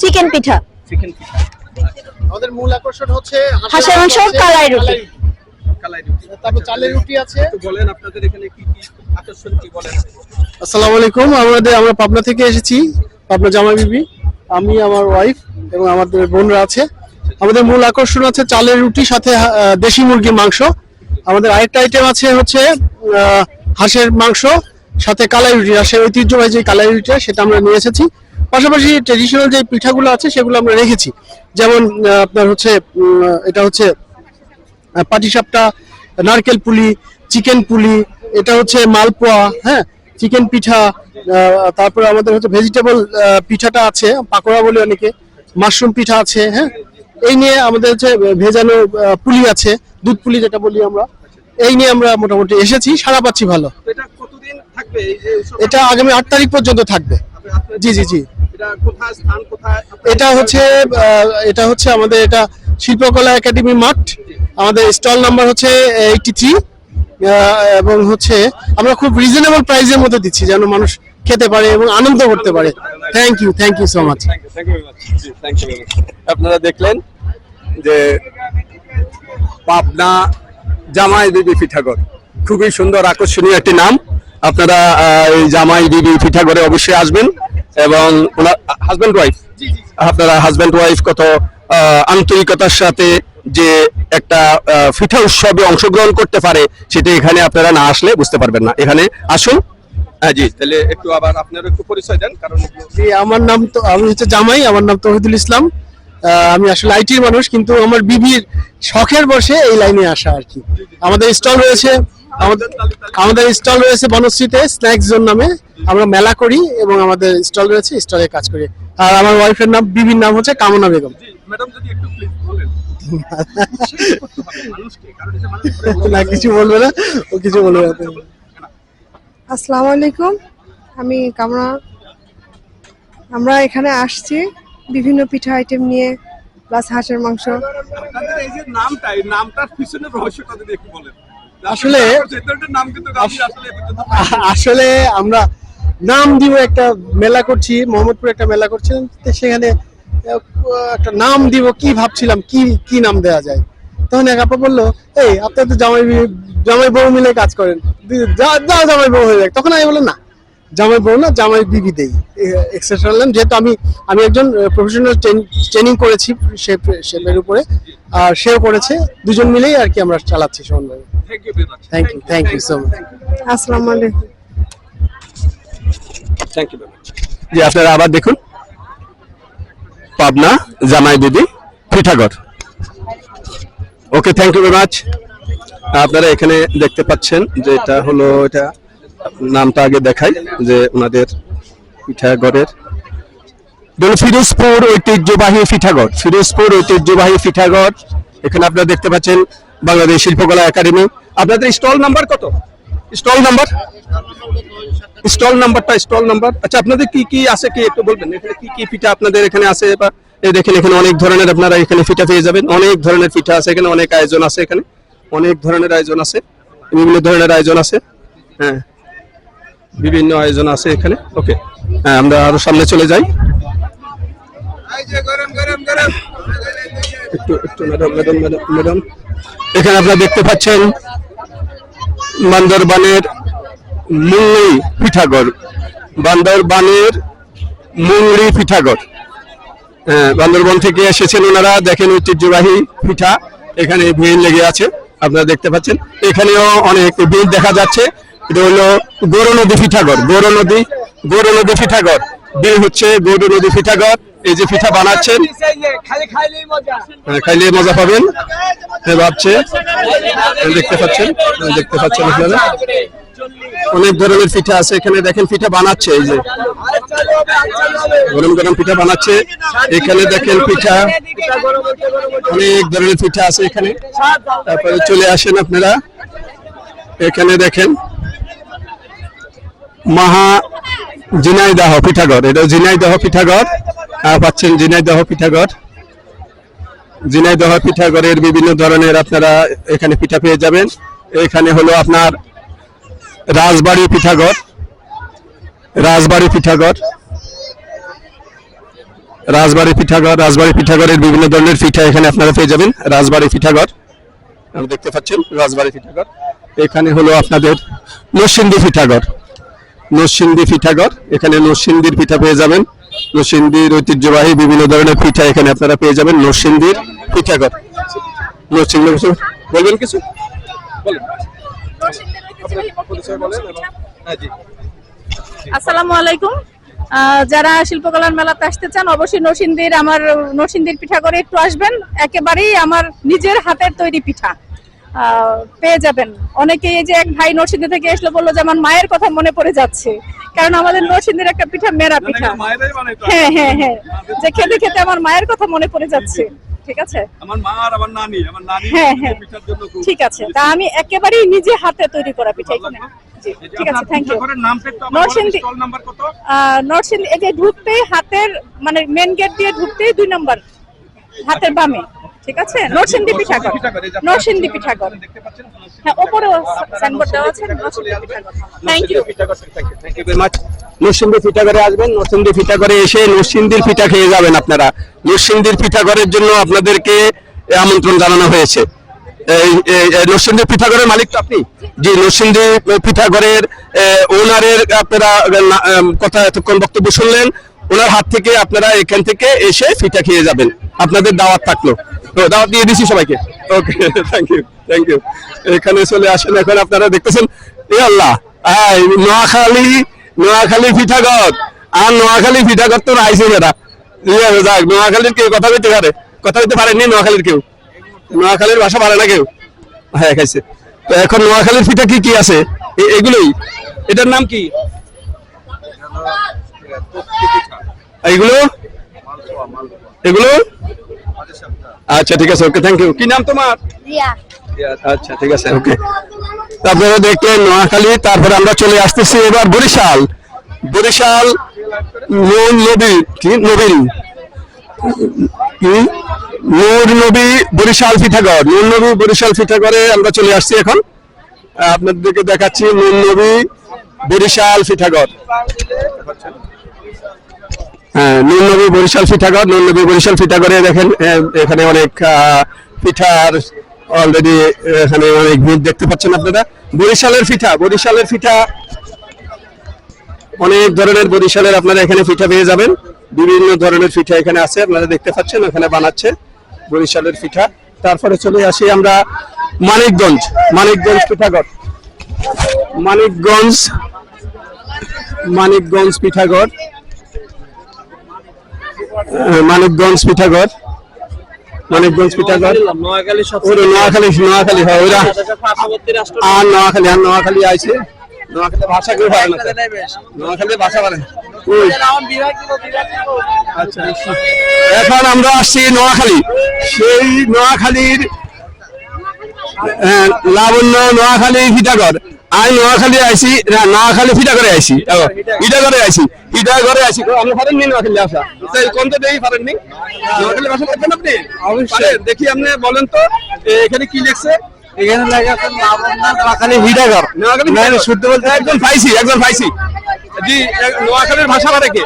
Chicken পিঠা। Chicken পিঠা। আমাদের মূল আকর্ষণ হচ্ছে হাঁসের মাংস, কালাই রুটি। কালাই রুটি। তারপর চালের রুটি আছে। বলেন আপনাদের এখানে কি কি আকর্ষণ কি বলেন? আসসালামু আলাইকুম আমাদের আমরা পাবনা থেকে এসেছি পাবনা জামাই বিবি। আমি আমার ওয়াইফ এবং আমাদের বোনরা আছে। আমাদের মূল আকর্ষণ আছে চালের রুটি সাথে দেশি মুরগির মাংস। আমাদের আরেকটা আইটেম আছে হচ্ছে হাঁসের মাংস সাথে কালাই রুটি। রাজশাহীর ঐতিহ্যবাহী যে কালাই রুটিটা সেটা আমরা নিয়ে এসেছি। পাশাপাশি ট্রেডিশনাল যে পিঠাগুলো আছে সেগুলো আমরা রেখেছি। যেমন আপনার হচ্ছে এটা হচ্ছে পাটিসাপটা নারকেল পুলি চিকেন পুলি এটা হচ্ছে মালপোয়া হ্যাঁ চিকেন পিঠা তারপরে আমাদের হচ্ছে ভেজিটেবল পিঠাটা আছে পাকোড়া বলে অনেকে মাশরুম পিঠা আছে হ্যাঁ এই নিয়ে আমাদের হচ্ছে ভেজানো পুলি আছে দুধ পুলি যেটা বলি আমরা এই নিয়ে আমরা মোটামুটি এসেছি সারা পাচ্ছি ভালো। এটা আগামী আট তারিখ পর্যন্ত থাকবে। জি জি জি। এটা কোথায় স্থান কোথায়? এটা হচ্ছে এটা হচ্ছে আমাদের এটা শিল্পকলা একাডেমি মাঠ। আমাদের স্টল নাম্বার হচ্ছে এইটি থ্রি। এবং হচ্ছে আমরা খুব রিজনেবল প্রাইসের মধ্যে দিচ্ছি যেন মানুষ খেতে পারে এবং আনন্দ করতে পারে। Thank you thank you so much আপনারা দেখলেন যে পাবনা জামাই বিবি পিঠাগড় খুবই সুন্দর আকর্ষণীয় একটি নাম। আপনারা এই জামাই বিবি পিঠাগড়ে অবশ্যই আসবেন। এবং ওনার হাজব্যান্ড ওয়াইফ আপনারা হাজব্যান্ড ওয়াইফ কত আহ, আন্তরিকতার সাথে যে একটা পিঠা উৎসবে অংশগ্রহণ করতে পারে সেটা এখানে আপনারা না আসলে বুঝতে পারবেন না। এখানে আসুন। হ্যাঁ জি তাহলে একটু আবার আপনার একটু পরিচয় দেন কারণ জি, আমার নাম তো আমি হচ্ছে জামাই আমার নাম তহিদুল ইসলাম। আহ, আমি আসলে আইটির মানুষ কিন্তু আমার বিবির শখের বসে এই লাইনে আসা আর কি। আমাদের স্টল রয়েছে আমাদের আমাদের স্টল রয়েছে বনশ্রীতে স্ন্যাক্স জোন নামে। আমরা মেলা করি এবং আমাদের স্টল রয়েছে স্টলে কাজ করি। আর আমার ওয়াইফের নাম বিবির নাম হচ্ছে কামনা বেগম। ম্যাডাম যদি একটু প্লিজ বলেন। না কিছু বলবে না ও কিছু বলবে না। আসসালামু আলাইকুম আমি কামরা আমরা এখানে আসছি বিভিন্ন পিঠা আইটেম নিয়ে প্লাস হাঁসের মাংস। আপনাদের এই যে নামটা নামটার পিছনে রহস্যটা যদি একটু বলেন। আসলে- আসলে আমরা নাম দিব একটা মেলা করছি, মোহাম্মদপুর একটা মেলা করছিলাম সেখানে একটা নাম দিব, কি ভাবছিলাম, কি কি নাম দেওয়া যায়। তখন এক আপা বলল, এই, আপনার তো জামাই জামাই বউ মিলে কাজ করেন। যা জামাই বউ হয়ে যাক। তখন আমি বললাম, না জামাই বউ না জামাই বিবি দেই এক্সেপশনাল যেহেতু আমি আমি একজন প্রফেশনাল ট্রেনিং করেছি শেফের উপরে আর সেও করেছে দুজন মিলেই আর কি আমরা চালাচ্ছি সন্ধ্যায় thank you thank you thank you so much আসসালামু আলাইকুম। থ্যাংক ইউ জি আপনারা আবার দেখুন। পাবনা জামাই দিদি পিঠাগড়। Okay thank you very much আপনারা এখানে দেখতে পাচ্ছেন যে এটা হলো এটা নামটা আগে দেখাই, যে ওনাদের পিঠাগড়ের ফিরোজপুর ঐতিহ্যবাহী পিঠাগড়, ফিরোজপুর ঐতিহ্যবাহী পিঠাগড়। এখানে আপনারা দেখতে পাচ্ছেন বাংলাদেশ শিল্পকলা একাডেমি। আপনাদের স্টল নাম্বার কত? Stall number? স্টল নাম্বারটা, স্টল নাম্বার। আচ্ছা আপনাদের কি কি আছে কি একটু বলবেন? এখানে কি কি পিঠা আপনাদের এখানে আছে? বা এই দেখেন, এখানে অনেক ধরনের আপনারা এখানে পিঠা পেয়ে যাবেন। অনেক ধরনের পিঠা আছে এখানে, অনেক আয়োজন আছে এখানে। অনেক ধরনের আয়োজন আছে, বিভিন্ন ধরনের আয়োজন আছে। হ্যাঁ। বিভিন্ন আয়োজন আছে এখানে। ওকে হ্যাঁ আমরা আরও সামনে চলে যাই। একটু একটু এখানে আপনারা দেখতে পাচ্ছেন বান্দরবানের মুংড়ি পিঠাগড় বান্দরবানের মুংড়ি পিঠাগড় হ্যাঁ বান্দরবন থেকে এসেছেন ওনারা, দেখেন ঐতিহ্যবাহী পিঠা। এখানে ভিড় লেগে আছে, আপনারা দেখতে পাচ্ছেন। এখানেও অনেক ভিড় দেখা যাচ্ছে। এটা হলো গৌর নদী পিঠাগড় গৌর নদী গৌর নদী পিঠাগড় বিল হচ্ছে গৌর নদী পিঠাগড় এই যে পিঠা বানাচ্ছেন হ্যাঁ, খাইলে মজা পাবেন। হ্যাঁ, ভাবছে। দেখতে পাচ্ছেন দেখতে পাচ্ছেন আপনারা। অনেক ধরনের পিঠা আছে এখানে। দেখেন পিঠা বানাচ্ছে এই যে। গরম গরম পিঠা বানাচ্ছে। এখানে দেখেন পিঠা। অনেক ধরনের পিঠা আছে এখানে। তারপরে চলে আসেন আপনারা। এখানে দেখেন মাহা জিনাইদাহ পিঠাগড়। এটা জিনাইদহ পিঠাগড়। পাচ্ছেন জিনাইদহ পিঠাগড়। জিনাইদহ পিঠাগড়ের বিভিন্ন ধরনের আপনারা এখানে পিঠা পেয়ে যাবেন। এখানে হলো আপনার রাজবাড়ি পিঠাগড়। রাজবাড়ি পিঠাগড়। রাজবাড়ি পিঠাঘর রাজবাড়ি পিঠাঘরের বিভিন্ন ধরনের পিঠা এখানে আপনারা পেয়ে যাবেন। রাজবাড়ি আপনি দেখতে পাচ্ছেন রাজবাড়ি পিঠাঘর এখানে হলো আপনাদের নরসিংদী পিঠাঘর নরসিংদী পিঠাঘর। এখানে নরসিংদীর পিঠা পেয়ে যাবেন। নরসিংদীর ঐতিহ্যবাহী বিভিন্ন ধরনের পিঠা এখানে আপনারা পেয়ে যাবেন। নরসিংদীর পিঠাঘর। বলবেন কিছু? আসসালামু আলাইকুম। যারা শিল্পকলার মেলাতে আসতে চান, অবশ্যই নরসিংদীর আমার, নরসিংদীর পিঠা করে একটু আসবেন। একেবারেই আমার নিজের হাতের তৈরি পিঠা। পেয়ে যাবেন। অনেকে এই যে এক ভাই নরসিংদী থেকে এসলো বলল যে আমার মায়ের কথা মনে পড়ে যাচ্ছে। কারণ আমাদের নরসিংদীর একটা পিঠা মেরা পিঠা। হ্যাঁ হ্যাঁ হ্যাঁ। যে খেতে খেতে আমার মায়ের কথা মনে পড়ে যাচ্ছে। ঠিক আছে? আমার মা আর আমার নানি আমার নানি হ্যাঁ, হ্যাঁ। ঠিক আছে। তা আমি একেবারেই নিজে হাতে তৈরি করা পিঠা এখানে। ঠিক আছে থ্যাংক ইউ নরসিংদী এই যে ঢুকতেই হাতের মানে মেন গেট দিয়ে ঢুকতেই দুই নম্বর হাতের বামে। ঠিক আছে? নরসিংদী পিঠাগড়। নরসিংদী পিঠাগড়। হ্যাঁ ওপরেও সাইনবোর্ড দেওয়া আছে Narsingdi পিঠাগড়। Thank you thank you very much Narsingdi পিঠাঘরে আসবেন নরসিংদী পিঠাঘরে এসে নরসিংদীর পিঠা খেয়ে যাবেন আপনারা। নরসিংদীর পিঠাঘরের জন্য আপনাদেরকে আমন্ত্রণ জানানো হয়েছে। নরসিংদী পিঠাঘরের মালিক তো আপনি? জি নরসিংদী ওনারের আপনারা কথা এতক্ষণ বক্তব্য শুনলেন। ওনার হাত থেকে আপনারা এখান থেকে এসে পিঠা খেয়ে যাবেন। আপনাদের দাওয়াত থাকল। তো দাওয়াত দিয়ে দিছি সবাইকে। Okay thank you thank you এখানে চলে আসেন এখন আপনারা দেখতেছেন এ আল্লাহ নোয়াখালী নোয়াখালী পিঠাগর আর নোয়াখালী পিঠাগর তো রাইছে বেটা যাক নোয়াখালীর কেউ কথা কইতে পারে কথা কইতে পারেননি নোয়াখালীর কেউ। নোয়াখালীর ভাষা পারে না কেউ। হ্যাঁ খাইছে। তো এখন নোয়াখালীর পিঠা কি কি আছে? এগুলোই। এটার নাম কি? এইগুলো এগুলো? আচ্ছা ঠিক আছে ওকে থ্যাংক ইউ কি নাম তোমার? আচ্ছা ঠিক আছে ওকে। তারপরে দেখলেন নোয়াখালী তারপরে আমরা চলে আসতেছি এবার বরিশাল। বরিশাল নুন নবী কি? নবীন নূর নবী বরিশাল পিঠাগড়। নূর নবী বরিশাল পিঠাগড়ে আমরা চলে আসছি এখন। আপনাদেরকে দেখাচ্ছি নূর নবী বরিশাল পিঠাগড়। হ্যাঁ নুননবী বরিশাল পিঠাগড় নুননবী বরিশাল পিঠাগড়ে দেখেন এখানে অনেক পিঠার অলরেডি এখানে অনেক ভিড় দেখতে পাচ্ছেন আপনারা। বরিশালের পিঠা বরিশালের পিঠা অনেক ধরনের বরিশালের আপনারা এখানে পিঠা পেয়ে যাবেন। বিভিন্ন ধরনের পিঠা এখানে আছে আপনারা দেখতে পাচ্ছেন ওখানে বানাচ্ছে বরিশালের পিঠা। তারপরে চলে আসি আমরা মানিকগঞ্জ মানিকগঞ্জ পিঠাগড়। মানিকগঞ্জ মানিকগঞ্জ আহ, মানিকগঞ্জ পিঠাগড়। মানিকগঞ্জ পিঠাগড়। ওরা নোয়াখালী নোয়াখালী হয় ওরা। আর নোয়াখালী আর নোয়াখালী আইছে। নোয়াখালী ভাষা কেউ পারে না নোয়াখালী ভাষা পারে না। ওই, আচ্ছা এখন আমরা আসছি নোয়াখালী। সেই নোয়াখালীর আহ, লাবণ্য নোয়াখালী ফিটাগর আমি নোয়াখালী আইছি না নোয়াখালী ফিটাগরে আইছি। ফিটাগরে আইছি। ফিটাগরে আইছি। আপনি পারেননি নোয়াখালী ভাষা তাই কোন তো দেই পারেননি নোয়াখালী ভাষা পারেন আপনি? অবশ্যই। দেখি আপনি বলেন তো এখানে কি লিখছে? এখানে আপনার লাবণ্য নোয়াখালী হিডাগর নোয়াখালী না, না, শুদ্ধ বলতে একজন পাইছি একজন পাইছি। জি নোয়াখালীর ভাষা পারে কে?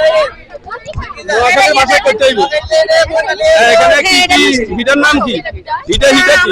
নোয়াখালীর ভাষা করতে হইব। এখানে কি কি হিটার নাম কি? হিটা হিটা কি?